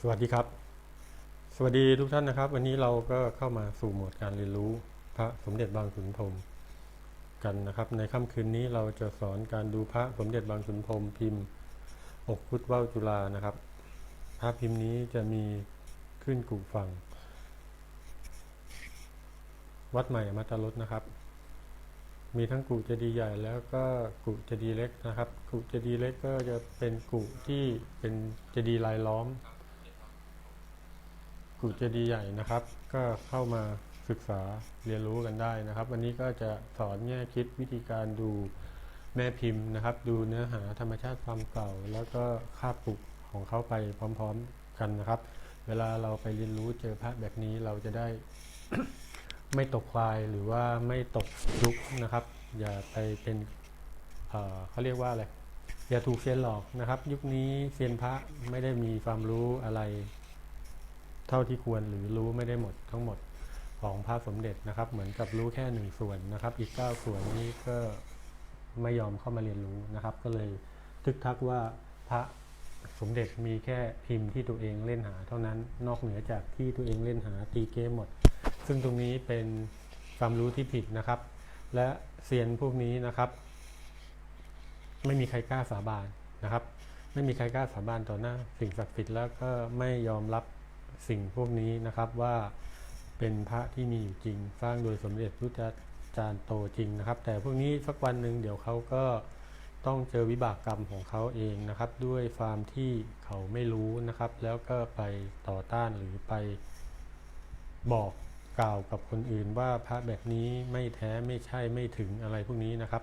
สวัสดีครับ สวัสดีทุกท่านนะครับ วันนี้เราก็เข้ามาสู่โหมดการเรียนรู้พระสมเด็จบางขุนพรมกันนะครับ ในค่ำคืนนี้เราจะสอนการดูพระสมเด็จบางขุนพรมพิมพ์อกพุทธว่าวจุฬานะครับ พระพิมพ์นี้จะมีขึ้นกู่ฝั่ง วัดใหม่มัตตรสนะครับ มีทั้งกุเจดีย์ใหญ่แล้วก็กุเจดีย์เล็กนะครับกุเจดีย์เล็กก็จะเป็นกุที่เป็นเจดีย์ลายล้อม กุเจดีย์ใหญ่นะครับ ก็เข้ามาศึกษาเรียนรู้กันได้นะครับ วันนี้ก็จะสอนแง่คิดวิธีการดูแม่พิมพ์นะครับ ดูเนื้อหาธรรมชาติความเก่า แล้วก็คาบปุกของเขาไปพร้อมๆกันนะครับ เวลาเราไปเรียนรู้เจอพระแบบนี้เราจะได้ ไม่ตกควายหรือว่าไม่ตกยุคนะครับ อย่าไปเป็นเเขาเรียกว่าอะไรอย่าถูกเซียนหลอกนะครับ ยุคนี้เซียนพระไม่ได้มีความรู้อะไร เท่าที่ควรหรือรู้ไม่ได้หมดทั้งหมดของพระสมเด็จนะครับ เหมือนกับรู้แค่หนึ่งส่วนนะครับ อีกเก้าส่วนนี้ก็ไม่ยอมเข้ามาเรียนรู้นะครับ ก็เลยทึกทักว่าพระสมเด็จมีแค่พิมพ์ที่ตัวเองเล่นหาเท่านั้นนอกเหนือจากที่ตัวเองเล่นหาตีเกมหมด ซึ่งตรงนี้เป็นความรู้ที่ผิดนะครับ และเซียนพวกนี้นะครับ ไม่มีใครกล้าสาบานนะครับ ไม่มีใครกล้าสาบานต่อหน้าสิ่งศักดิ์สิทธิ์แล้วก็ไม่ยอมรับ สิ่งพวกนี้นะครับว่าเป็นพระที่มีอยู่จริง สร้างโดยสมเด็จพระจารย์โตจริงนะครับ แต่พวกนี้สักวันหนึ่งเดี๋ยวเขาก็ต้องเจอวิบากกรรมของเขาเองนะครับ ด้วยความที่เขาไม่รู้นะครับ แล้วก็ไปต่อต้านหรือไปบอกกล่าวกับคนอื่นว่าพระแบบนี้ไม่แท้ไม่ใช่ไม่ถึงอะไรพวกนี้นะครับ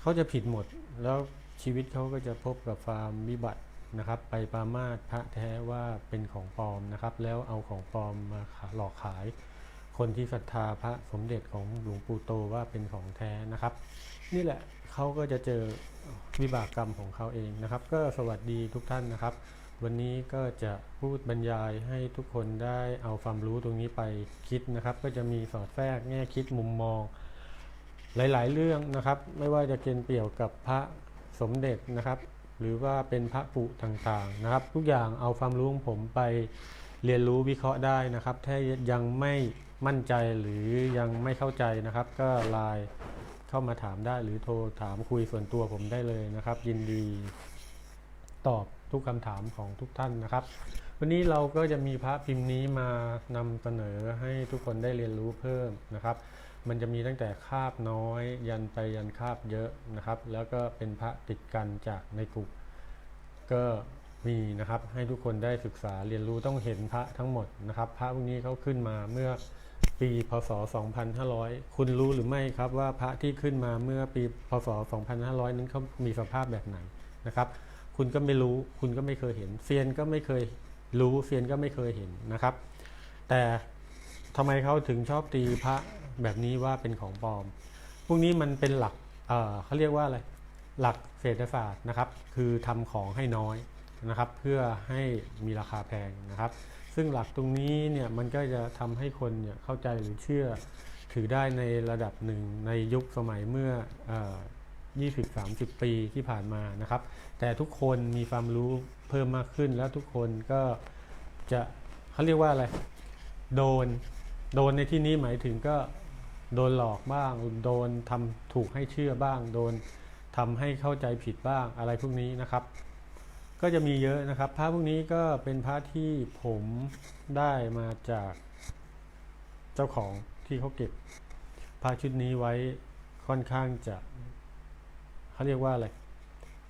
เขาจะผิดหมดแล้วชีวิตเขาก็จะพบกับความวิบัติ นะครับ ไปปรามาสพระแท้ว่าเป็นของปลอมนะครับ แล้วเอาของปลอมมาหลอกขาย คนที่ศรัทธาพระสมเด็จของหลวงปู่โตว่าเป็นของแท้นะครับ นี่แหละเขาก็จะเจอวิบากกรรมของเขาเองนะครับ ก็สวัสดีทุกท่านนะครับ วันนี้ก็จะพูดบรรยายให้ทุกคนได้เอาความรู้ตรงนี้ไปคิดนะครับ ก็จะมีสอดแทรกแง่คิดมุมมอง หลาย ๆ เรื่องนะครับ ไม่ว่าจะเกี่ยวกับพระสมเด็จนะครับ หรือว่าเป็นพระปุต่างๆนะครับ ทุกอย่างเอาความรู้ของผมไปเรียนรู้วิเคราะห์ได้นะครับ ถ้ายังไม่มั่นใจหรือยังไม่เข้าใจนะครับ ก็ไลน์เข้ามาถามได้หรือโทรถามคุยส่วนตัวผมได้เลยนะครับ ยินดีตอบทุกคำถามของทุกท่านนะครับ วันนี้เราก็จะมีพระพิมพ์นี้มานำเสนอให้ทุกคนได้เรียนรู้เพิ่มนะครับ มันจะมีตั้งแต่คาบน้อย ยันไปยันคาบเยอะนะครับ แล้วก็เป็นพระติดกันจากในกลุ่มก็มีนะครับให้ทุกคนได้ศึกษาเรียนรู้ต้องเห็นพระทั้งหมดนะครับ พระพวกนี้เขาขึ้นมาเมื่อปีพศ 2500 คุณรู้หรือไม่ครับว่าพระที่ขึ้นมาเมื่อปีพศ 2500 นั้นเขามีสภาพแบบไหนนะครับ คุณก็ไม่รู้คุณก็ไม่เคยเห็นเซียนก็ไม่เคยรู้เซียนก็ไม่เคยเห็นนะครับ แต่ทำไมเขาถึงชอบตีพระ แบบนี้ว่าเป็นของปลอม พวกนี้มันเป็นหลักเเขาเรียกว่าอะไร หลักเศรษฐศาสตร์นะครับ คือทำของให้น้อยนะครับ เพื่อให้มีราคาแพงนะครับ ซึ่งหลักตรงนี้เนี่ยมันก็จะทำให้คนเนี่ยเข้าใจหรือเชื่อถือได้ในระดับหนึ่งในยุคสมัยเมื่ออ่อ20-30 ปีที่ผ่านมานะครับ แต่ทุกคนมีความรู้เพิ่มมากขึ้นแล้วทุกคนก็จะเขาเรียกว่าอะไร โดน โดนในที่นี้หมายถึงก็ โดนหลอกบ้าง โดนทำถูกให้เชื่อบ้าง โดนทำให้เข้าใจผิดบ้างอะไรพวกนี้นะครับ ก็จะมีเยอะนะครับพระพวกนี้ก็เป็นพระที่ผมได้มาจากเจ้าของที่เขาเก็บพระชุดนี้ไว้ค่อนข้างจะเขาเรียกว่าอะไร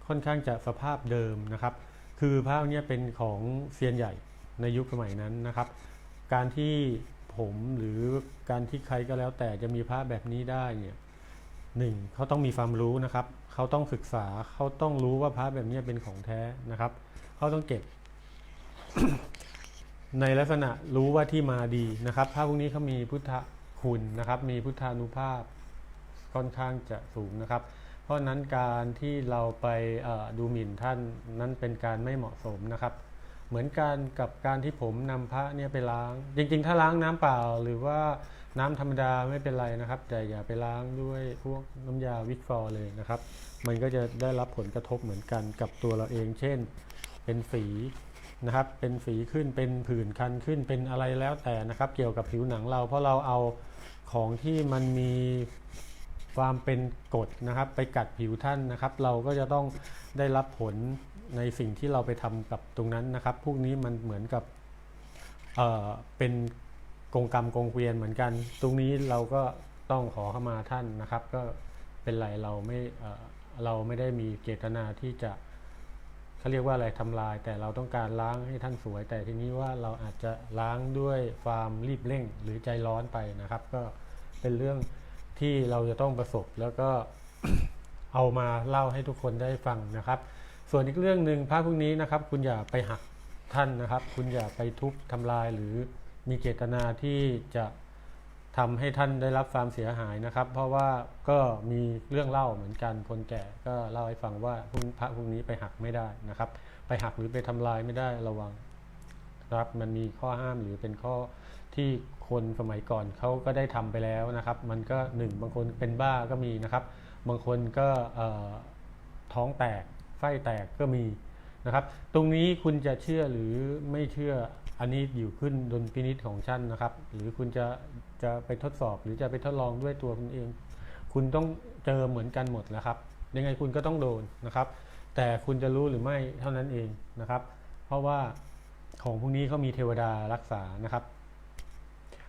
ค่อนข้างจะสภาพเดิมนะครับ คือพระเนี้ยเป็นของเซียนใหญ่ในยุคสมัยนั้นนะครับ การที่ ผมหรือการที่ใครก็แล้วแต่จะมีพระแบบนี้ได้เนี่ยหนึ่งเขาต้องมีความรู้นะครับ เขาต้องศึกษาเขาต้องรู้ว่าพระแบบนี้เป็นของแท้นะครับ เขาต้องเก็บ ในลักษณะรู้ว่าที่มาดีนะครับพระพวกนี้เขามีพุทธคุณนะครับ มีพุทธานุภาพค่อนข้างจะสูงนะครับ เพราะนั้นการที่เราไปดูหมิ่นท่านนั้นเป็นการไม่เหมาะสมนะครับ เหมือนกันกับการที่ผมนำพระเนี่ยไปล้าง จริง ๆ ถ้าล้างน้ำเปล่าหรือว่าน้ำธรรมดาไม่เป็นไรนะครับ แต่อย่าไปล้างด้วยพวกน้ำยาวิกฟอร์เลยนะครับ มันก็จะได้รับผลกระทบเหมือนกันกับตัวเราเอง เช่น เป็นฝีนะครับ เป็นฝีขึ้นเป็นผื่นคันขึ้นเป็นอะไรแล้วแต่นะครับ เกี่ยวกับผิวหนังเรา เพราะเราเอาของที่มันมีความเป็นกรดนะครับ ไปกัดผิวท่านนะครับ เราก็จะต้องได้รับผล ในสิ่งที่เราไปทำกับตรงนั้นนะครับ พวกนี้มันเหมือนกับเเป็นกงกรรมกงเกวียนเหมือนกัน ตรงนี้เราก็ต้องขอเข้ามาท่านนะครับ ก็เป็นไรเราไม่เเราไม่ได้มีเจตนาที่จะเขาเรียกว่าอะไรทำลาย แต่เราต้องการล้างให้ท่านสวย แต่ทีนี้ว่าเราอาจจะล้างด้วยความรีบเร่งหรือใจร้อนไปนะครับ ก็เป็นเรื่องที่เราจะต้องประสบแล้วก็เอามาเล่าให้ทุกคนได้ฟังนะครับ ส่วนอีกเรื่องหนึ่งพระพวกนี้นะครับ คุณอย่าไปหักท่านนะครับ คุณอย่าไปทุบทำลายหรือมีเจตนาที่จะทำให้ท่านได้รับความเสียหายนะครับ เพราะว่าก็มีเรื่องเล่าเหมือนกันคนแก่ก็เล่าให้ฟังว่าพวกพระพวกนี้ไปหักไม่ได้นะครับ ไปหักหรือไปทำลายไม่ได้ระวังครับมันมีข้อห้ามหรือเป็นข้อที่คนสมัยก่อนเขาก็ได้ทำไปแล้วนะครับ มันก็หนึ่งบางคนเป็นบ้าก็มีนะครับ บางคนก็ท้องแตก ส้แตกก็มีนะครับ ตรงนี้คุณจะเชื่อหรือไม่เชื่ออันนี้อยู่ขึ้นดนพินิษของท่านนะครับ หรือคุณจะจะไปทดสอบหรือจะไปทดลองด้วยตัวคุณเอง คุณต้องเจอเหมือนกันหมดแล้วครับ ยังไงคุณก็ต้องโดนนะครับ แต่คุณจะรู้หรือไม่เท่านั้นเองนะครับ เพราะว่าของพวกนี้เขามีเทวดารักษานะครับ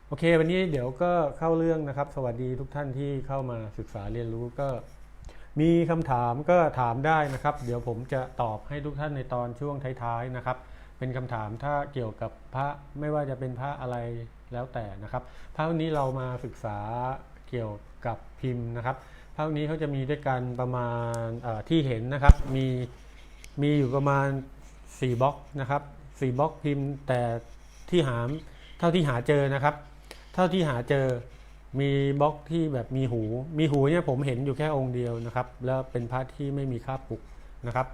โอเค วันนี้เดี๋ยวก็เข้าเรื่องนะครับ สวัสดีทุกท่านที่เข้ามาศึกษาเรียนรู้ก็ มีคำถามก็ถามได้นะครับ เดี๋ยวผมจะตอบให้ทุกท่านในตอนช่วงท้ายๆนะครับ เป็นคำถามถ้าเกี่ยวกับพระไม่ว่าจะเป็นพระอะไรแล้วแต่นะครับพระวันนี้เรามาศึกษาเกี่ยวกับพิมพ์นะครับพระวันนี้เขาจะมีด้วยกันประมาณที่เห็นนะครับ มีมีอยู่ประมาณ4บล็อกนะครับ4บล็อกพิมพ์แต่ที่หาเท่าที่หาเจอนะครับ เท่าที่หาเจอ มีบล็อกที่แบบมีหู มีหูเนี่ยผมเห็นอยู่แค่องค์เดียวนะครับ แล้วเป็นพระที่ไม่มีคราบปุกนะครับ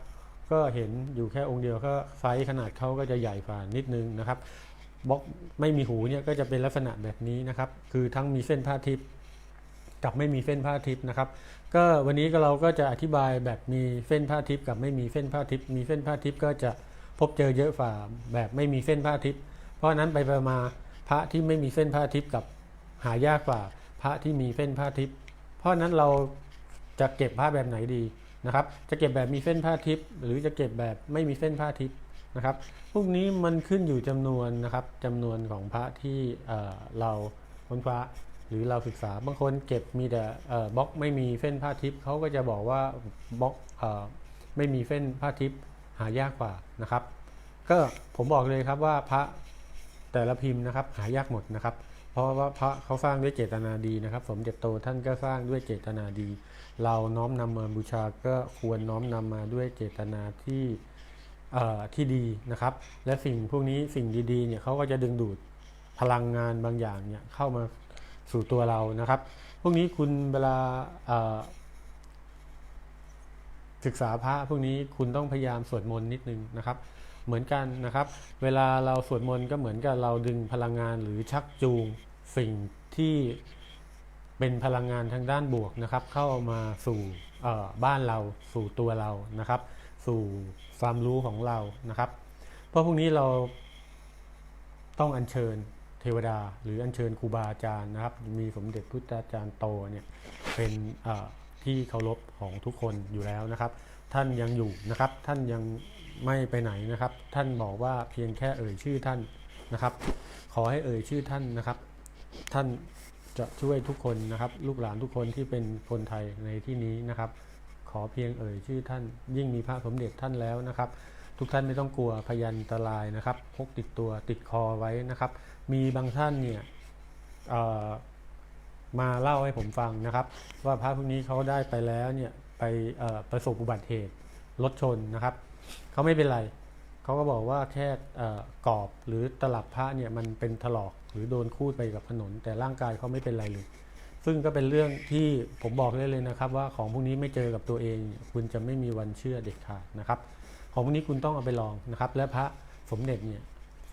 ก็เห็นอยู่แค่องค์เดียวก็ไซส์ขนาดเขาก็จะใหญ่ฝ่านิดนึงนะครับบล็อกไม่มีหูเนี่ยก็จะเป็นลักษณะแบบนี้นะครับ คือทั้งมีเส้นผ้าทิพย์กับไม่มีเส้นผ้าทิพย์นะครับ ก็วันนี้ก็เราก็จะอธิบายแบบมีเส้นผ้าทิพย์กับไม่มีเส้นผ้าทิพย์ มีเส้นผ้าทิพย์ก็จะพบเจอเยอะฝ่าแบบไม่มีเส้นผ้าทิพย์ เพราะฉะนั้นไปไปมาพระที่ไม่มีเส้นผ้าทิพย์กับ หายากกว่าพระที่มีเส้นผ้าทิพย์เพราะนั้นเราจะเก็บผ้าแบบไหนดีนะครับ จะเก็บแบบมีเส้นผ้าทิพย์หรือจะเก็บแบบไม่มีเส้นผ้าทิพย์นะครับ พวกนี้มันขึ้นอยู่จำนวนนะครับจำนวนของพระที่เเราค้นคว้าหรือเราศึกษาบางคนเก็บมีแต่บล็อกไม่มีเส้นผ้าทิพย์เขาก็จะบอกว่าบล็อกไม่มีเส้นผ้าทิพย์หายากกว่านะครับ ก็ผมบอกเลยครับว่าพระแต่ละพิมพ์นะครับหายากหมดนะครับ เพราะว่าพระเขาสร้างด้วยเจตนาดีนะครับ สมเด็จโตท่านก็สร้างด้วยเจตนาดี เราน้อมนำมาบูชาก็ควรน้อมนำมาด้วยเจตนาที่ที่ดีนะครับ และสิ่งพวกนี้สิ่งดีๆเนี่ยเขาก็จะดึงดูดพลังงานบางอย่างเนี่ยเข้ามาสู่ตัวเรานะครับ พวกนี้คุณเวลาศึกษาพระพวกนี้คุณต้องพยายามสวดมนต์นิดนึงนะครับ เหมือนกันนะครับ เวลาเราสวดมนต์ก็เหมือนกับเราดึงพลังงานหรือชักจูงสิ่งที่เป็นพลังงานทางด้านบวกนะครับ เข้ามาสู่บ้านเราสู่ตัวเรานะครับ สู่ความรู้ของเรานะครับ เพราะพวกนี้เราต้องอัญเชิญเทวดา หรืออัญเชิญครูบาอาจารย์นะครับ มีสมเด็จพุทธาจารย์โตเนี่ยเป็นที่เคารพของทุกคนอยู่แล้วนะครับ ท่านยังอยู่นะครับ ท่านยัง ไม่ไปไหนนะครับ ท่านบอกว่าเพียงแค่เอ่ยชื่อท่านนะครับ ขอให้เอ่ยชื่อท่านนะครับ ท่านจะช่วยทุกคนนะครับ ลูกหลานทุกคนที่เป็นคนไทยในที่นี้นะครับ ขอเพียงเอ่ยชื่อท่าน ยิ่งมีพระสมเด็จท่านแล้วนะครับ ทุกท่านไม่ต้องกลัวพยันตรายนะครับพกติดตัวติดคอไว้นะครับ มีบางท่านเนี่ยมาเล่าให้ผมฟังนะครับ ว่าพระพวกนี้เขาได้ไปแล้วเนี่ยไปประสบอุบัติเหตุรถชนนะครับ เขาไม่เป็นไร เขาก็บอกว่าแค่กรอบหรือตลับพระเนี่ยมันเป็นถลอกหรือโดนคูดไปกับถนน แต่ร่างกายเขาไม่เป็นไรเลย ซึ่งก็เป็นเรื่องที่ผมบอกได้เลยนะครับ ว่าของพวกนี้ไม่เจอกับตัวเอง คุณจะไม่มีวันเชื่อเด็ดขาดนะครับ ของพวกนี้คุณต้องเอาไปลองนะครับ และพระสมเด็จเนี่ย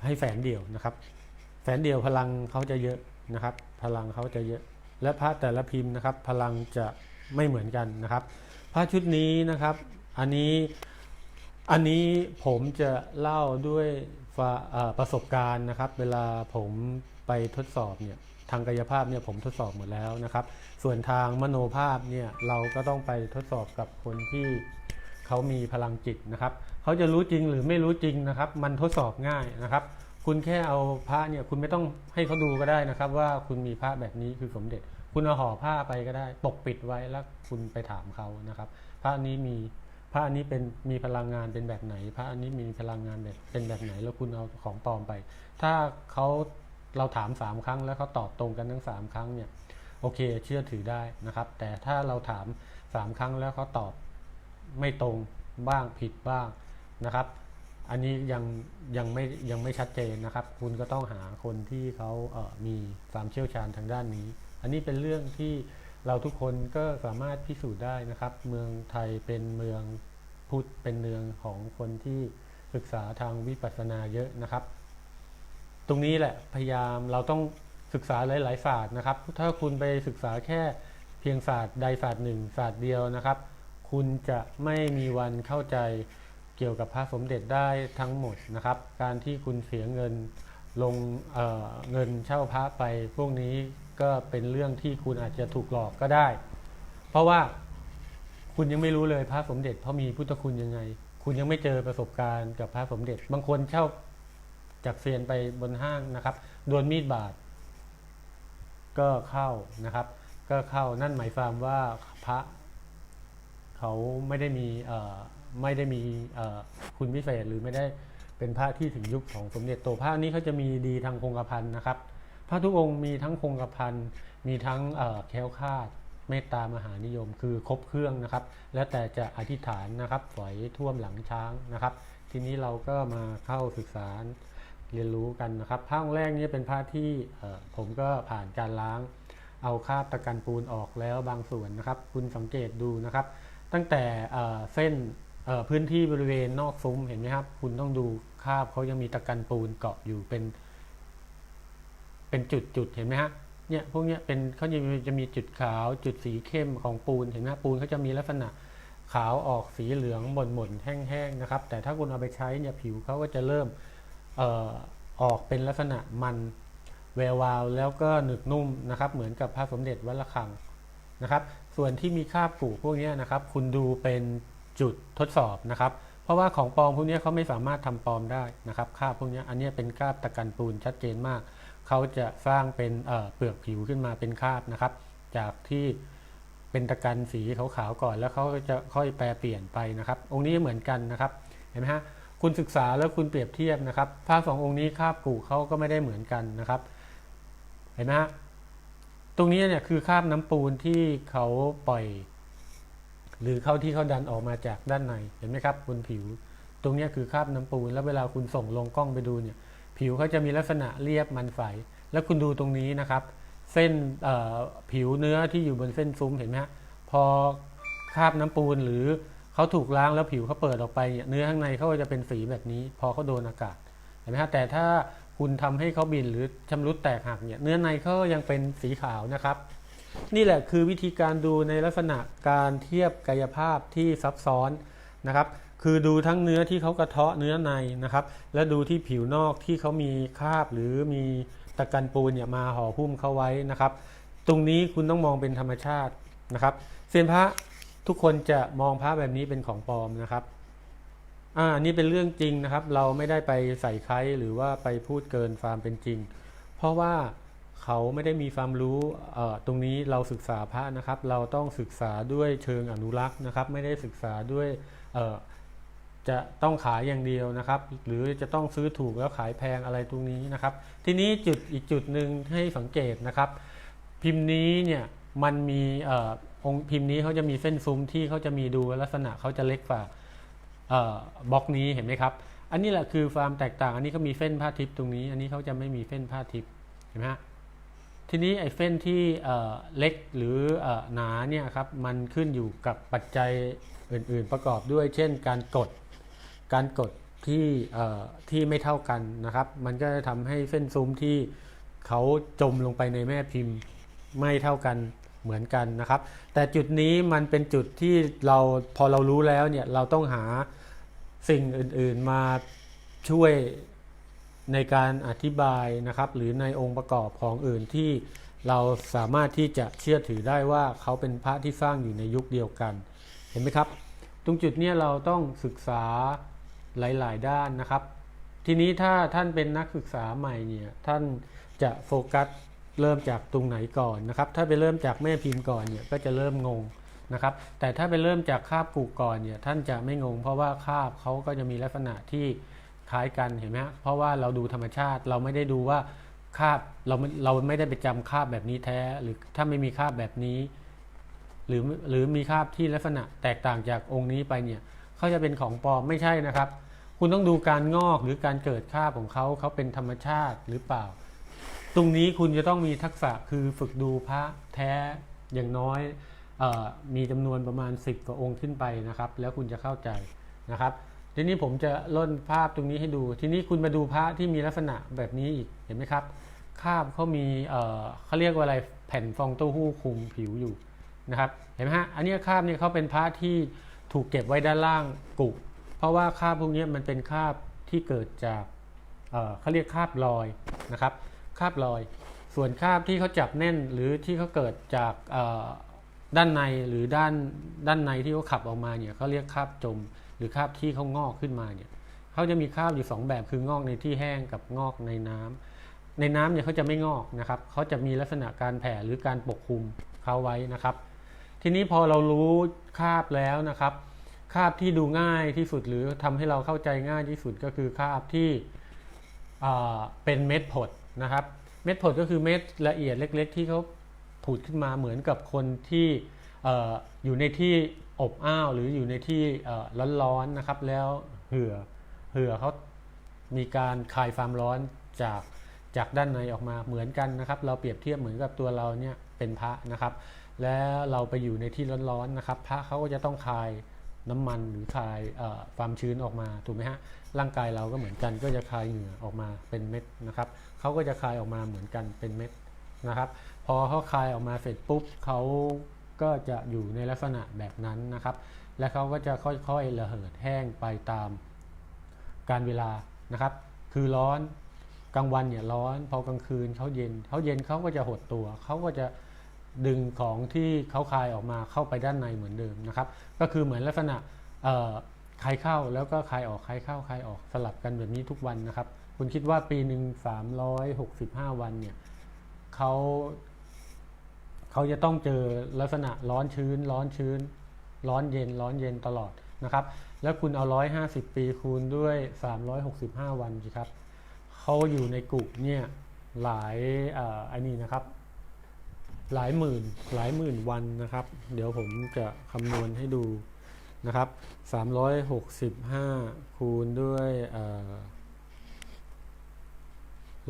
ให้แฝนเดียวนะครับ แฝนเดียวพลังเขาจะเยอะนะครับ พลังเขาจะเยอะ และพระแต่ละพิมพ์นะครับ พลังจะไม่เหมือนกันนะครับ พระชุดนี้นะครับ อันนี้ อันนี้ผมจะเล่าด้วยว่าประสบการณ์นะครับ เวลาผมไปทดสอบเนี่ยทางกายภาพเนี่ยผมทดสอบหมดแล้วนะครับ ส่วนทางมโนภาพเนี่ยเราก็ต้องไปทดสอบกับคนที่เขามีพลังจิตนะครับเขาจะรู้จริงหรือไม่รู้จริงนะครับ มันทดสอบง่ายนะครับ คุณแค่เอาพระเนี่ยคุณไม่ต้องให้เขาดูก็ได้นะครับ ว่าคุณมีพระแบบนี้คือสมเด็จ คุณเอาห่อผ้าไปก็ได้ ปกปิดไว้แล้วคุณไปถามเขานะครับพระนี้มี พระอันนี้เป็นมีพลังงานเป็นแบบไหน พระอันนี้มีพลังงานแบบเป็นแบบไหน แล้วคุณเอาของปลอมไป ถ้าเขาเราถามสามครั้งแล้วเขาตอบตรงกันทั้งสามครั้งเนี่ยโอเคเชื่อถือได้นะครับ แต่ถ้าเราถามสามครั้งแล้วเขาตอบไม่ตรงบ้างผิดบ้างนะครับ อันนี้ยังยังไม่ยังไม่ชัดเจนนะครับ คุณก็ต้องหาคนที่เขาเออมีความเชี่ยวชาญทางด้านนี้ อันนี้เป็นเรื่องที่ เราทุกคนก็สามารถพิสูจน์ได้นะครับ เมืองไทยเป็นเมืองพุทธเป็นเมืองของคนที่ศึกษาทางวิปัสสนาเยอะนะครับ ตรงนี้แหละพยายามเราต้องศึกษาหลาย ๆ ศาสตร์นะครับ ถ้าคุณไปศึกษาแค่เพียงศาสตร์ใดศาสตร์หนึ่งศาสตร์เดียวนะครับ คุณจะไม่มีวันเข้าใจเกี่ยวกับพระสมเด็จได้ทั้งหมดนะครับ การที่คุณเสียเงินลงเเงินเช่าพระไปพวกนี้ ก็เป็นเรื่องที่คุณอาจจะถูกหลอกก็ได้ เพราะว่าคุณยังไม่รู้เลยพระสมเด็จเขามีพุทธคุณยังไง คุณยังไม่เจอประสบการณ์กับพระสมเด็จ บางคนเช่าจากเซียนไปบนห้างนะครับโดนมีดบาดก็เข้านะครับ ก็เข้านั่นหมายความว่าพระเขาไม่ได้มีไม่ได้มีคุณพิเศษหรือไม่ได้เป็นพระที่ถึงยุคของสมเด็จโตพระนี้เขาจะมีดีทางคงกระพันนะครับ พระทุกองค์มีทั้งคงกระพันมีทั้งแคล้วคาดเมตตามหานิยมคือครบเครื่องนะครับ แล้วแต่จะอธิษฐานนะครับฝอยท่วมหลังช้างนะครับ ทีนี้เราก็มาเข้าศึกษาเรียนรู้กันนะครับพระองค์แรกนี้เป็นพระที่ผมก็ผ่านการล้าง เอาคราบตะกันปูนออกแล้วบางส่วนนะครับ คุณสังเกตดูนะครับ ตั้งแต่เส้นพื้นที่บริเวณนอกซุ้มเห็นไหมครับ คุณต้องดูคราบเขายังมีตะกันปูนเกาะอยู่เป็น เป็นจุดๆเห็นไหมฮะเนี่ยพวกเนี้ยเป็นเขาจะมีจะมีจุดขาวจุดสีเข้มของปูนเห็นไหมปูนเขาจะมีลักษณะขาวออกสีเหลืองหม่นๆแห้งๆนะครับ แต่ถ้าคุณเอาไปใช้เนี่ยผิวเขาก็จะเริ่มเอ่อออกเป็นลักษณะมันแวววาวแล้วก็หนึบนุ่มนะครับ เหมือนกับพระสมเด็จวัดระฆังนะครับ ส่วนที่มีคราบกูพวกเนี้ยนะครับ คุณดูเป็นจุดทดสอบนะครับ เพราะว่าของปลอมพวกเนี้ยเขาไม่สามารถทำปลอมได้นะครับคราบพวกเนี้ยอันเนี้ยเป็นคราบตะกันปูนชัดเจนมาก เขาจะสร้างเป็นเปลือกผิวขึ้นมาเป็นคราบนะครับ จากที่เป็นตะกันสีขาวๆก่อน แล้วเขาจะค่อยแปรเปลี่ยนไปนะครับ องค์นี้เหมือนกันนะครับเห็นไหมฮะคุณศึกษาแล้วคุณเปรียบเทียบนะครับพระสององค์นี้คาบกูเขาก็ไม่ได้เหมือนกันนะครับ เห็นไหมฮะตรงนี้เนี่ยคือคาบน้ำปูนที่เขาปล่อย หรือเข้าที่เขาดันออกมาจากด้านในเห็นไหมครับบนผิว ตรงนี้คือคาบน้ำปูนแล้วเวลาคุณส่งลงกล้องไปดูเนี่ย ผิวเขาจะมีลักษณะเรียบมันใส แล้วคุณดูตรงนี้นะครับ เส้นผิวเนื้อที่อยู่บนเส้นซุ้มเห็นไหมฮะพอคราบน้ำปูนหรือเขาถูกล้างแล้วผิวเขาเปิดออกไปเนื้อข้างในเขาจะเป็นสีแบบนี้ พอเขาโดนอากาศเห็นไหมฮะแต่ถ้าคุณทำให้เขาบินหรือชำรุดแตกหักเนี่ยเนื้อในเขายังเป็นสีขาวนะครับ นี่แหละคือวิธีการดูในลักษณะการเทียบกายภาพที่ซับซ้อนนะครับ คือดูทั้งเนื้อที่เขากระเทาะเนื้อในนะครับ และดูที่ผิวนอกที่เขามีคราบหรือมีตะกันปูนเนี่ยมาห่อหุ้มเขาไว้นะครับ ตรงนี้คุณต้องมองเป็นธรรมชาตินะครับเซียนพระทุกคนจะมองพระแบบนี้เป็นของปลอมนะครับอ่านี่เป็นเรื่องจริงนะครับ เราไม่ได้ไปใส่ไคร้หรือว่าไปพูดเกินความเป็นจริง เพราะว่าเขาไม่ได้มีความรู้เอ่อตรงนี้เราศึกษาพระนะครับ เราต้องศึกษาด้วยเชิงอนุรักษ์นะครับ ไม่ได้ศึกษาด้วยเอ่อ จะต้องขายอย่างเดียวนะครับ หรือจะต้องซื้อถูกแล้วขายแพงอะไรตรงนี้นะครับ ทีนี้จุดอีกจุดหนึ่งให้สังเกตนะครับ พิมพ์นี้เนี่ยมันมีอองค์พิมพ์นี้เขาจะมีเส้นซุ้มที่เขาจะมีดูลักษณะเขาจะเล็กกว่าบล็อกนี้เห็นไหมครับ อันนี้แหละคือความแตกต่าง อันนี้เขามีเส้นผ้าทิพย์ตรงนี้ อันนี้เขาจะไม่มีเส้นผ้าทิพย์เห็นไหมฮะทีนี้ไอ้เส้นที่เล็กหรืออหนาเนี่ยครับมันขึ้นอยู่กับปัจจัยอื่น ๆ ประกอบด้วย เช่น การกด การกดที่ที่ไม่เท่ากันนะครับ มันก็จะทำให้เส้นซุ้มที่เขาจมลงไปในแม่พิมพ์ไม่เท่ากันเหมือนกันนะครับ แต่จุดนี้มันเป็นจุดที่เราพอเรารู้แล้วเนี่ยเราต้องหาสิ่งอื่นๆมาช่วยในการอธิบายนะครับ หรือในองค์ประกอบของอื่นที่เราสามารถที่จะเชื่อถือได้ว่าเขาเป็นพระที่สร้างอยู่ในยุคเดียวกัน เห็นไหมครับ ตรงจุดนี้เราต้องศึกษา หลาย ๆ ด้านนะครับ ทีนี้ถ้าท่านเป็นนักศึกษาใหม่เนี่ยท่านจะโฟกัสเริ่มจากตรงไหนก่อนนะครับ ถ้าไปเริ่มจากแม่พิมพ์ก่อนเนี่ยก็จะเริ่มงงนะครับ แต่ถ้าไปเริ่มจากคาบกูก่อนเนี่ยท่านจะไม่งง เพราะว่าคาบเขาก็จะมีลักษณะที่คล้ายกันเห็นไหมฮะเพราะว่าเราดูธรรมชาติเราไม่ได้ดูว่าคาบเราเราไม่ได้ไปจำคาบแบบนี้แท้ หรือถ้าไม่มีคาบแบบนี้ หรือหรือมีคาบที่ลักษณะแตกต่างจากองค์นี้ไปเนี่ยเขาจะเป็นของปลอมไม่ใช่นะครับ คุณต้องดูการงอกหรือการเกิดคาบของเขาเขาเป็นธรรมชาติหรือเปล่า ตรงนี้คุณจะต้องมีทักษะคือฝึกดูพระแท้อย่างน้อยออมีจำนวนประมาณ 10กว่าองค์ขึ้นไปนะครับ แล้วคุณจะเข้าใจนะครับ ทีนี้ผมจะล่นภาพตรงนี้ให้ดู ทีนี้คุณมาดูพระที่มีลักษณะแบบนี้อีกเห็นไหมครับคาบเขามีเเขาเรียกว่าอะไรแผ่นฟองเต้าหู้คุมผิวอยู่นะครับ เห็นไหมฮะอันนี้คาบเนี่ยเขาเป็นพระที่ถูกเก็บไว้ด้านล่างกุ เพราะว่าคาบพวกนี้มันเป็นคาบที่เกิดจากเเขาเรียกคาบลอยนะครับคาบลอย ส่วนคาบที่เขาจับแน่นหรือที่เขาเกิดจากด้านในหรือด้านด้านในที่เขาขับออกมาเนี่ยเขาเรียกคาบจม หรือคาบที่เขางอกขึ้นมาเนี่ยเขาจะมีคาบอยู่สองแบบคืองอกในที่แห้งกับงอกในน้ำในน้ำเนี่ยเขาจะไม่งอกนะครับเขาจะมีลักษณะการแผ่หรือการปกคลุมเขาไว้นะครับ ทีนี้พอเรารู้คาบแล้วนะครับ คาบที่ดูง่ายที่สุดหรือทำให้เราเข้าใจง่ายที่สุดก็คือคาบที่เป็นเม็ดผดนะครับ เม็ดผดก็คือเม็ดละเอียดเล็ก ๆ ที่เขาผุดขึ้นมาเหมือนกับคนที่ออยู่ในที่อบอ้าวหรืออยู่ในที่ร้อนๆนะครับ แล้วเหือเหือเขามีการคายความร้อนจากจากด้านในออกมาเหมือนกันนะครับ เราเปรียบเทียบเหมือนกับตัวเราเนี่ยเป็นพระนะครับ แล้วเราไปอยู่ในที่ร้อนๆนะครับ พระเขาก็จะต้องคาย น้ำมันหรือคายความชื้นออกมาถูกไหมฮะร่างกายเราก็เหมือนกันก็จะคายเหงื่อออกมาเป็นเม็ดนะครับเขาก็จะคายออกมาเหมือนกันเป็นเม็ดนะครับพอเขาคายออกมาเสร็จปุ๊บเขาก็จะอยู่ในลักษณะแบบนั้นนะครับ และเขาก็จะค่อยๆระเหิดแห้งไปตามการเวลานะครับ คือร้อนกลางวันเนี่ยร้อน พอกลางคืนเขาเย็นเขาเย็นเขาก็จะหดตัวเขาก็จะ ดึงของที่เขาคายออกมาเข้าไปด้านในเหมือนเดิมนะครับ ก็คือเหมือนลักษณะคายเข้าแล้วก็คายออกคายเข้าคายออกสลับกันแบบนี้ทุกวันนะครับ คุณคิดว่าปีหนึ่ง365 วันเนี่ยเขาเขาจะต้องเจอลักษณะร้อนชื้น ร้อนชื้น ร้อนเย็น ร้อนเย็นตลอดนะครับ แล้วคุณเอา 150 ปีคูณด้วย 365 วันสิครับเขาอยู่ในกลุ่มเนี่ยหลายอ่อไอ้นี่นะครับ หลายหมื่นหลายหมื่นวันนะครับ เดี๋ยวผมจะคำนวณให้ดูนะครับ 365 คูณด้วยเอ่อ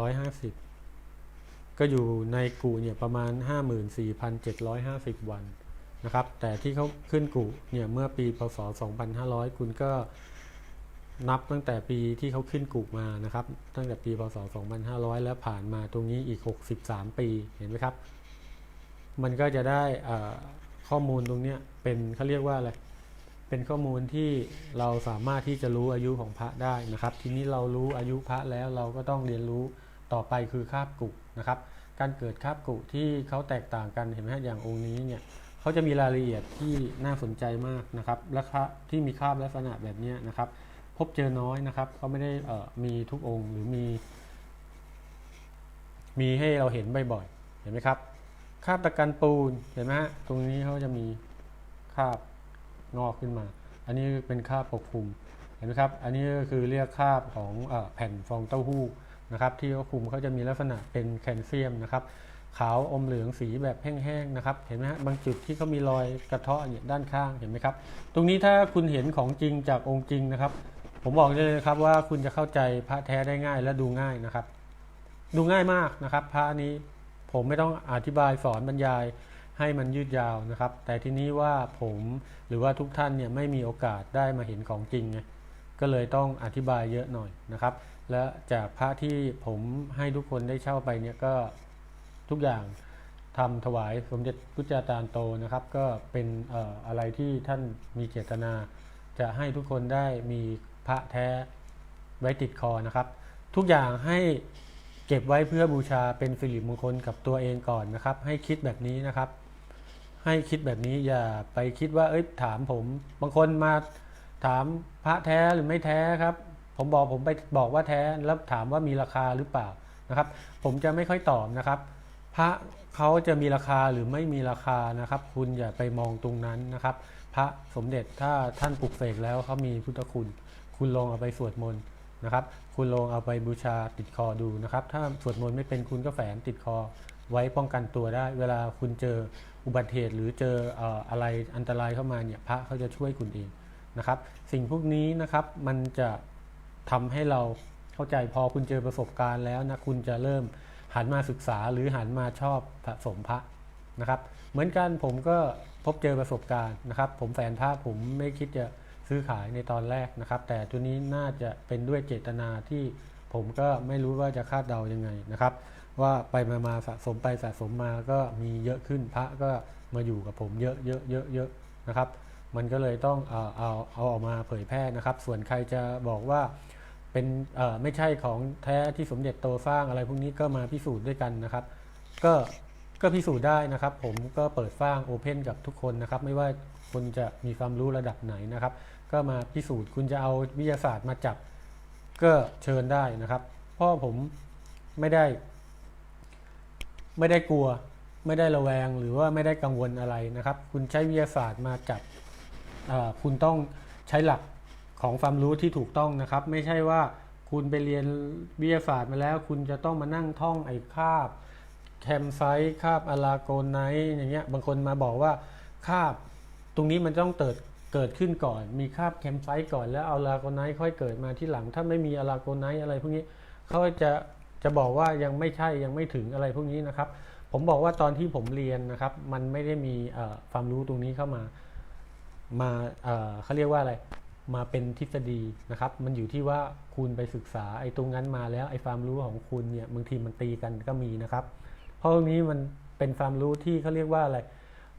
150ก็อยู่ในกูเนี่ยประมาณ 54,750 วันนะครับ แต่ที่เขาขึ้นกูเนี่ยเมื่อปีพศ 2500 คุณก็นับตั้งแต่ปีที่เขาขึ้นกูมานะครับ ตั้งแต่ปีพศ 2500 แล้วผ่านมาตรงนี้อีก 63 ปีเห็นไหมครับ มันก็จะได้ข้อมูลตรงเนี้ยเป็นเขาเรียกว่าอะไรเป็นข้อมูลที่เราสามารถที่จะรู้อายุของพระได้นะครับ ทีนี้เรารู้อายุพระแล้วเราก็ต้องเรียนรู้ต่อไปคือคาบกุนะครับ การเกิดคาบกุที่เขาแตกต่างกันเห็นไหมอย่างองค์นี้เนี่ยเขาจะมีรายละเอียดที่น่าสนใจมากนะครับและคะที่มีคาบลักษณะแบบนี้นะครับ พบเจอน้อยนะครับเขาไม่ได้มีทุกองค์หรือมี มีให้เราเห็นบ่อยๆเห็นไหมครับ คาบตะกันปูนเห็นไหมฮะตรงนี้เขาจะมีคาบงอกขึ้นมา อันนี้เป็นคาบปกคลุมเห็นไหมครับ อันนี้ก็คือเรียกคาบของอแผ่นฟองเต้าหู้นะครับ ที่เขาคลุมเขาจะมีลักษณะเป็นแคลเซียมนะครับ ขาวอมเหลืองสีแบบแห้งๆนะครับ เห็นไหมฮะบางจุดที่เขามีรอยกระเทาะเนี่ยด้านข้างเห็นไหมครับ ตรงนี้ถ้าคุณเห็นของจริงจากองค์จริงนะครับ ผมบอกเลยนะครับว่าคุณจะเข้าใจพระแท้ได้ง่ายและดูง่ายนะครับ ดูง่ายมากนะครับ พระนี้ ผมไม่ต้องอธิบายสอนบรรยายให้มันยืดยาวนะครับ แต่ที่นี้ว่าผมหรือว่าทุกท่านเนี่ยไม่มีโอกาสได้มาเห็นของจริงไงก็เลยต้องอธิบายเยอะหน่อยนะครับ และจากพระที่ผมให้ทุกคนได้เช่าไปเนี่ยก็ทุกอย่างทำถวายสมเด็จพุทธาจารย์โตนะครับ ก็เป็นอออะไรที่ท่านมีเจตนา จะให้ทุกคนได้มีพระแท้ไว้ติดคอนะครับ ทุกอย่างให้ เก็บไว้เพื่อบูชาเป็นสิริมงคลกับตัวเองก่อนนะครับ ให้คิดแบบนี้นะครับ ให้คิดแบบนี้อย่าไปคิดว่าเอ้ยถามผม บางคนมาถามพระแท้หรือไม่แท้ครับ ผมบอกผมไปบอกว่าแท้แล้วถามว่ามีราคาหรือเปล่านะครับ ผมจะไม่ค่อยตอบนะครับ พระเขาจะมีราคาหรือไม่มีราคานะครับ คุณอย่าไปมองตรงนั้นนะครับ พระสมเด็จถ้าท่านปลุกเสกแล้วเขามีพุทธคุณ คุณลองเอาไปสวดมนต์ นะครับ คุณลองเอาไปบูชาติดคอดูนะครับ ถ้าสวดมนต์ไม่เป็นคุณก็แฝงติดคอไว้ป้องกันตัวได้ เวลาคุณเจออุบัติเหตุหรือเจออะไรอันตรายเข้ามาเนี่ยพระเขาจะช่วยคุณเองนะครับ สิ่งพวกนี้นะครับมันจะทำให้เราเข้าใจพอคุณเจอประสบการณ์แล้วนะคุณจะเริ่มหันมาศึกษาหรือหันมาชอบสะสมพระนะครับ เหมือนกันผมก็พบเจอประสบการณ์นะครับ ผมแฝนพระผมไม่คิดจะ ซื้อขายในตอนแรกนะครับ แต่ตัวนี้น่าจะเป็นด้วยเจตนาที่ผมก็ไม่รู้ว่าจะคาดเดายังไงนะครับ ว่าไปมามาสะสมไปสะสมมาก็มีเยอะขึ้นพระก็มาอยู่กับผมเยอะเยอะเยอะเยอะนะครับ มันก็เลยต้องเอาเอาเอาออกมาเผยแพร่นะครับ ส่วนใครจะบอกว่าเป็นไม่ใช่ของแท้ที่สมเด็จโตสร้างอะไรพวกนี้ก็มาพิสูจน์ด้วยกันนะครับ ก็ก็พิสูจน์ได้นะครับ ผมก็เปิดฟ้างโอเพนกับทุกคนนะครับ ไม่ว่าคุณจะมีความรู้ระดับไหนนะครับ ก็มาพิสูจน์คุณจะเอาวิทยาศาสตร์มาจับก็เชิญได้นะครับเพราะผมไม่ได้ ไม่ได้กลัว ไม่ได้ระแวงหรือว่าไม่ได้กังวลอะไรนะครับ คุณใช้วิทยาศาสตร์มาจับคุณต้องใช้หลักของความรู้ที่ถูกต้องนะครับ ไม่ใช่ว่าคุณไปเรียนวิทยาศาสตร์มาแล้ว คุณจะต้องมานั่งท่องไอ้คาบแคมไซต์คาบอะลาโกไนท์อย่างเงี้ยบางคนมาบอกว่าคาบตรงนี้มันต้องเกิด เกิดขึ้นก่อน มีคาบแคมไซต์ก่อนแล้วเอาลาโกไนค่อยเกิดมาที่หลัง ถ้าไม่มีอลาโกไนอะไรพวกนี้เขาจะจะบอกว่ายังไม่ใช่ยังไม่ถึงอะไรพวกนี้นะครับ ผมบอกว่าตอนที่ผมเรียนนะครับ มันไม่ได้มีความรู้ตรงนี้เข้ามามาเอ่อเขาเรียกว่าอะไรมาเป็นทฤษฎีนะครับ มันอยู่ที่ว่าคุณไปศึกษาไอ้ตรงนั้นมาแล้วไอ้ความรู้ของคุณเนี่ยบางทีมันตีกันก็มีนะครับ เพราะตรงนี้มันเป็นความรู้ที่เขาเรียกว่าอะไร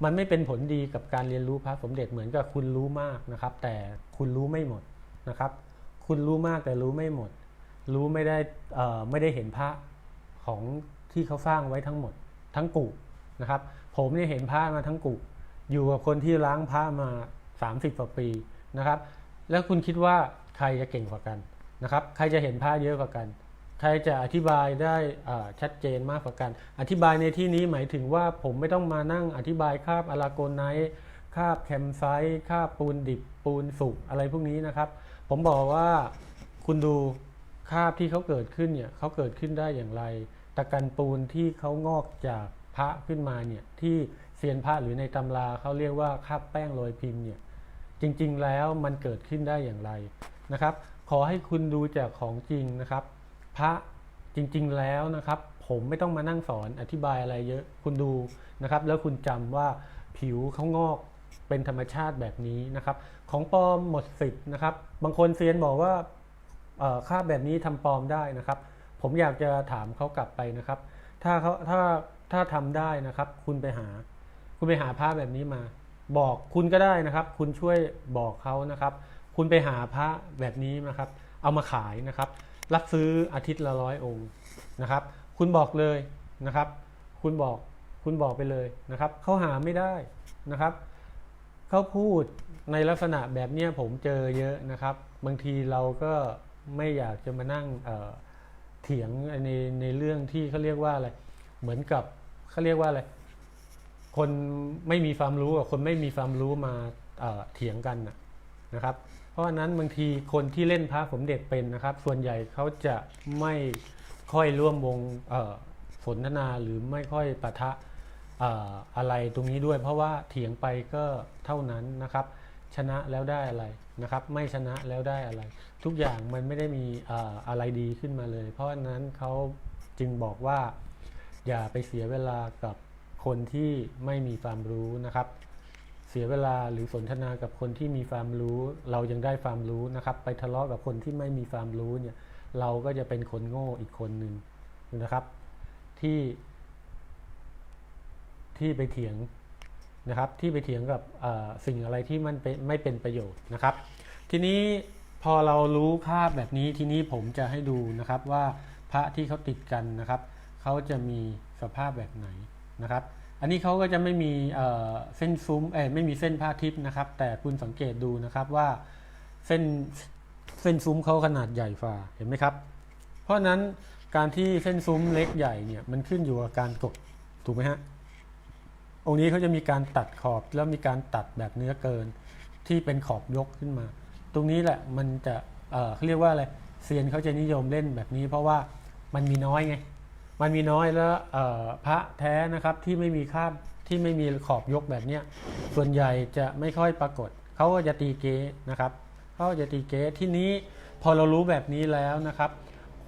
มันไม่เป็นผลดีกับการเรียนรู้พระสมเด็จเหมือนกับคุณรู้มากนะครับ แต่คุณรู้ไม่หมดนะครับ คุณรู้มากแต่รู้ไม่หมด รู้ไม่ได้ไม่ได้เห็นพระของที่เขาสร้างไว้ทั้งหมดทั้งกุนะครับ ผมเนี่ยเห็นพระมาทั้งกุอยู่กับคนที่ล้างพระมา 30กว่าปีนะครับ แล้วคุณคิดว่าใครจะเก่งกว่ากันนะครับ ใครจะเห็นพระเยอะกว่ากัน ใครจะอธิบายได้ชัดเจนมากกว่ากัน อธิบายในที่นี้หมายถึงว่าผมไม่ต้องมานั่งอธิบายคาบอะลาโกไนท์คาบแคมไซต์คาบปูนดิบปูนสุกอะไรพวกนี้นะครับ ผมบอกว่าคุณดูคาบที่เขาเกิดขึ้นเนี่ยเขาเกิดขึ้นได้อย่างไร ตะกันปูนที่เขางอกจากพระขึ้นมาเนี่ยที่เซียนพระหรือในตำราเขาเรียกว่าคาบแป้งโรยพิมพ์เนี่ยจริง ๆ แล้วมันเกิดขึ้นได้อย่างไรนะครับ ขอให้คุณดูจากของจริงนะครับ พระจริงๆแล้วนะครับ ผมไม่ต้องมานั่งสอนอธิบายอะไรเยอะคุณดูนะครับ แล้วคุณจำว่าผิวเขางอกเป็นธรรมชาติแบบนี้นะครับ ของปลอมหมดสิทธิ์นะครับ บางคนเซียนบอกว่าค่าแบบนี้ทำปลอมได้นะครับ ผมอยากจะถามเขากลับไปนะครับ ถ้าเขาถ้าถ้าทำได้นะครับ คุณไปหา คุณไปหาพระแบบนี้มา บอกคุณก็ได้นะครับ คุณช่วยบอกเขานะครับ คุณไปหาพระแบบนี้นะครับ เอามาขายนะครับ รับซื้ออาทิตย์ละร้อยองค์นะครับ คุณบอกเลยนะครับ คุณบอกคุณบอกไปเลยนะครับเขาหาไม่ได้นะครับเขาพูดในลักษณะแบบนี้ผมเจอเยอะนะครับ บางทีเราก็ไม่อยากจะมานั่งเถียงในในเรื่องที่เขาเรียกว่าอะไรเหมือนกับเขาเรียกว่าอะไรคนไม่มีความรู้กับคนไม่มีความรู้มาเถียงกันนะครับ ราะฉะนั้นบางทีคนที่เล่นพระสมเด็จเป็นนะครับ ส่วนใหญ่เขาจะไม่ค่อยร่วมวงสนทนาหรือไม่ค่อยปะทะอะไรตรงนี้ด้วย เพราะว่าเถียงไปก็เท่านั้นนะครับ ชนะแล้วได้อะไรนะครับ ไม่ชนะแล้วได้อะไร ทุกอย่างมันไม่ได้มีเอ่ออะไรดีขึ้นมาเลย เพราะฉะนั้นเขาจึงบอกว่า อย่าไปเสียเวลากับคนที่ไม่มีความรู้นะครับ เสียเวลาหรือสนทนากับคนที่มีความรู้ เรายังได้ความรู้นะครับ ไปทะเลาะกับคนที่ไม่มีความรู้เนี่ยเราก็จะเป็นคนโง่อีกคนหนึ่งนะครับ ที่ที่ไปเถียงนะครับที่ไปเถียงกับสิ่งอะไรที่มันเป็นไม่เป็นประโยชน์นะครับ ทีนี้พอเรารู้คาบแบบนี้ทีนี้ผมจะให้ดูนะครับว่าพระที่เขาติดกันนะครับเขาจะมีสภาพแบบไหนนะครับ อันนี้เขาก็จะไม่มีเเส้นซุ้มเอ้ยไม่มีเส้นผ้าทิพย์นะครับ แต่คุณสังเกตดูนะครับว่าเส้นเส้นซุ้มเขาขนาดใหญ่ฝ่าเห็นไหมครับ เพราะนั้นการที่เส้นซุ้มเล็กใหญ่เนี่ยมันขึ้นอยู่กับการกดถูกไหมฮะองค์นี้เขาจะมีการตัดขอบแล้วมีการตัดแบบเนื้อเกิน ที่เป็นขอบยกขึ้นมา ตรงนี้แหละมันจะเออเขาเรียกว่าอะไรเซียนเขาจะนิยมเล่นแบบนี้ เพราะว่ามันมีน้อยไง มันมีน้อยแล้วพระแท้นะครับที่ไม่มีคาบที่ไม่มีขอบยกแบบเนี้ยส่วนใหญ่จะไม่ค่อยปรากฏเขาก็จะตีเก๊นะครับเขาจะตีเก๊ที่นี้พอเรารู้แบบนี้แล้วนะครับ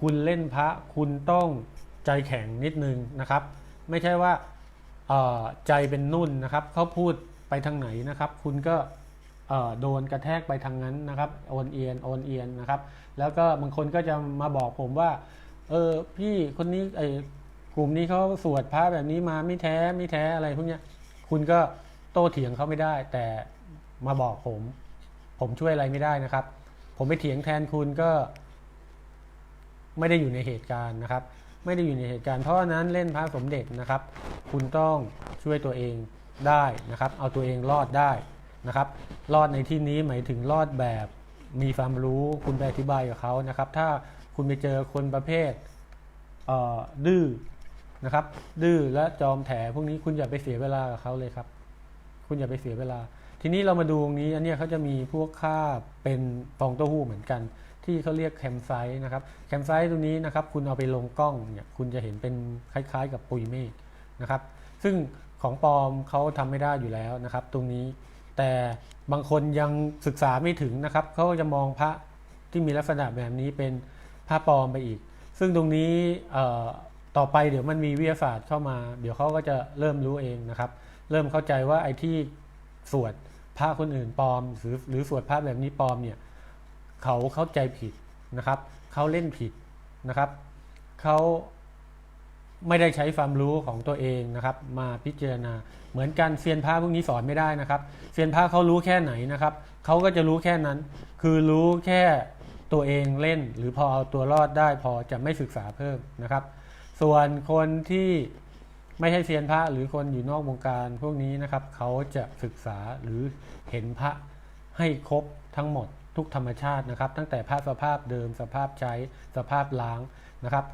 คุณเล่นพระคุณต้องใจแข็งนิดนึงนะครับ ไม่ใช่ว่าใจเป็นนุ่นนะครับเขาพูดไปทางไหนนะครับ คุณก็โดนกระแทกไปทางนั้นนะครับโอนเอียนโอนเอียนนะครับ แล้วก็บางคนก็จะมาบอกผมว่า เออ พี่คนนี้ไอ้กลุ่มนี้เขาสวดพระแบบนี้มาไม่แท้ไม่แท้อะไรพวกเนี้ย คุณก็โต้เถียงเขาไม่ได้ แต่มาบอกผม ผมช่วยอะไรไม่ได้นะครับ ผมไปเถียงแทนคุณก็ ไม่ได้อยู่ในเหตุการณ์นะครับ ไม่ได้อยู่ในเหตุการณ์เพราะฉะนั้นเล่นพระสมเด็จนะครับ คุณต้องช่วยตัวเองได้นะครับ เอาตัวเองรอดได้นะครับ รอดในที่นี้หมายถึงรอดแบบมีความรู้คุณไปอธิบายกับเขานะครับ ถ้า คุณไปเจอคนประเภทเดื้อนะครับ ดื้อและจอมแถพวกนี้คุณอย่าไปเสียเวลากับเขาเลยครับ คุณอย่าไปเสียเวลา ทีนี้เรามาดูตรงนี้ อันนี้เขาจะมีพวกค่าเป็นฟองเต้าหู้เหมือนกัน ที่เขาเรียกแคมไซต์นะครับแคมไซต์ตรงนี้นะครับ คุณเอาไปลงกล้องเนี่ยคุณจะเห็นเป็นคล้าย ๆ กับปุยเมฆนะครับ ซึ่งของปลอมเขาทำไม่ได้อยู่แล้วนะครับ ตรงนี้แต่บางคนยังศึกษาไม่ถึงนะครับเขาก็จะมองพระที่มีลักษณะแบบนี้เป็น พระปลอมไปอีก ซึ่งตรงนี้ต่อไปเดี๋ยวมันมีวิทยาศาสตร์เข้ามา เดี๋ยวเขาก็จะเริ่มรู้เองนะครับ เริ่มเข้าใจว่าไอ้ที่สวดพระคนอื่นปลอม หรือหรือสวดพระแบบนี้ปลอมเนี่ยเขาเข้าใจผิดนะครับเขาเล่นผิดนะครับเขาไม่ได้ใช้ความรู้ของตัวเองนะครับ มาพิจารณา เหมือนกันเซียนพระพวกนี้สอนไม่ได้นะครับเซียนพระเขารู้แค่ไหนนะครับเขาก็จะรู้แค่นั้น คือรู้แค่ ตัวเองเล่น หรือพอเอาตัวรอดได้พอจะไม่ศึกษาเพิ่มนะครับ ส่วนคนที่ไม่ใช่เซียนพระหรือคนอยู่นอกวงการพวกนี้นะครับ เขาจะศึกษาหรือเห็นพระให้ครบทั้งหมดทุกธรรมชาตินะครับ ตั้งแต่พระสภาพเดิมสภาพใช้สภาพล้างนะครับ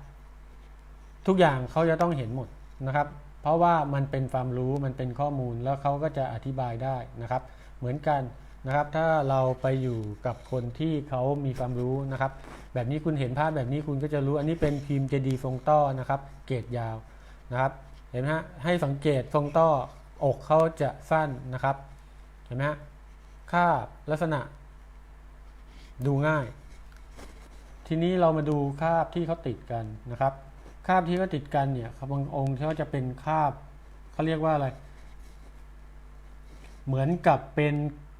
ทุกอย่างเขาจะต้องเห็นหมดนะครับ เพราะว่ามันเป็นความรู้มันเป็นข้อมูลแล้วเขาก็จะอธิบายได้นะครับ เหมือนกัน นะครับ ถ้าเราไปอยู่กับคนที่เขามีความรู้นะครับ แบบนี้คุณเห็นภาพแบบนี้คุณก็จะรู้อันนี้เป็นพิมพ์เจดีย์ทรงต้อนะครับ เกรดยาวนะครับ เห็นไหมฮะให้สังเกตทรงต้ออกเขาจะสั้นนะครับ เห็นไหมฮะค่าบลักษณะ ดูง่าย ทีนี้เรามาดูคาบที่เขาติดกันนะครับคาบที่เขาติดกันเนี่ยบางองค์เขาจะเป็นคาบเขาเรียกว่าอะไร เหมือนกับเป็น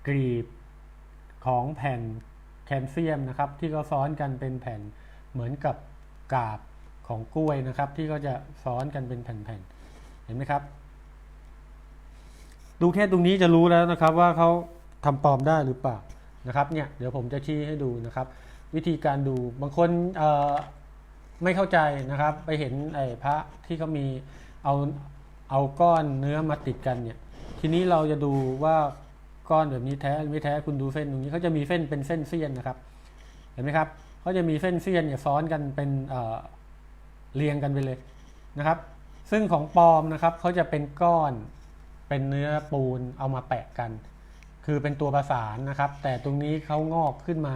กรีบของแผ่นแคลเซียมนะครับ ที่เขาซ้อนกันเป็นแผ่นเหมือนกับกาบของกล้วยนะครับ ที่เขาจะซ้อนกันเป็นแผ่นๆเห็นไหมครับ ดูแค่ตรงนี้จะรู้แล้วนะครับว่าเขาทำปลอมได้หรือเปล่านะครับเนี่ยเดี๋ยวผมจะชี้ให้ดูนะครับ วิธีการดูบางคนไม่เข้าใจนะครับ ไปเห็นไอ้พระที่เขามีเอาเอาก้อนเนื้อมาติดกันเนี่ย ทีนี้เราจะดูว่า ก้อนแบบนี้แท้ไม่แท้คุณดูเส้นตรงนี้เขาจะมีเส้นเป็นเส้นเสี้ยนนะครับ เห็นไหมครับเขาจะมีเส้นเสี้ยนเนี่ยซ้อนกันเป็นเอ่อเรียงกันไปเลยนะครับ ซึ่งของปลอมนะครับเขาจะเป็นก้อนเป็นเนื้อปูนเอามาแปะกัน คือเป็นตัวประสานนะครับ แต่ตรงนี้เขางอกขึ้นมา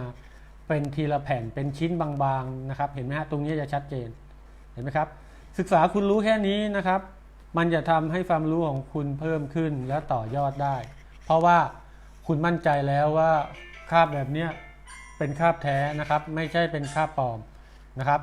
เป็นทีละแผ่นเป็นชิ้นบางๆนะครับ เห็นไหมฮะตรงนี้จะชัดเจนเห็นไหมครับ ศึกษาคุณรู้แค่นี้นะครับ มันจะทำให้ความรู้ของคุณเพิ่มขึ้นและต่อยอดได้ เพราะว่า คุณมั่นใจแล้วว่าคาบแบบเนี้ยเป็นคาบแท้นะครับ ไม่ใช่เป็นคาบปลอมนะครับ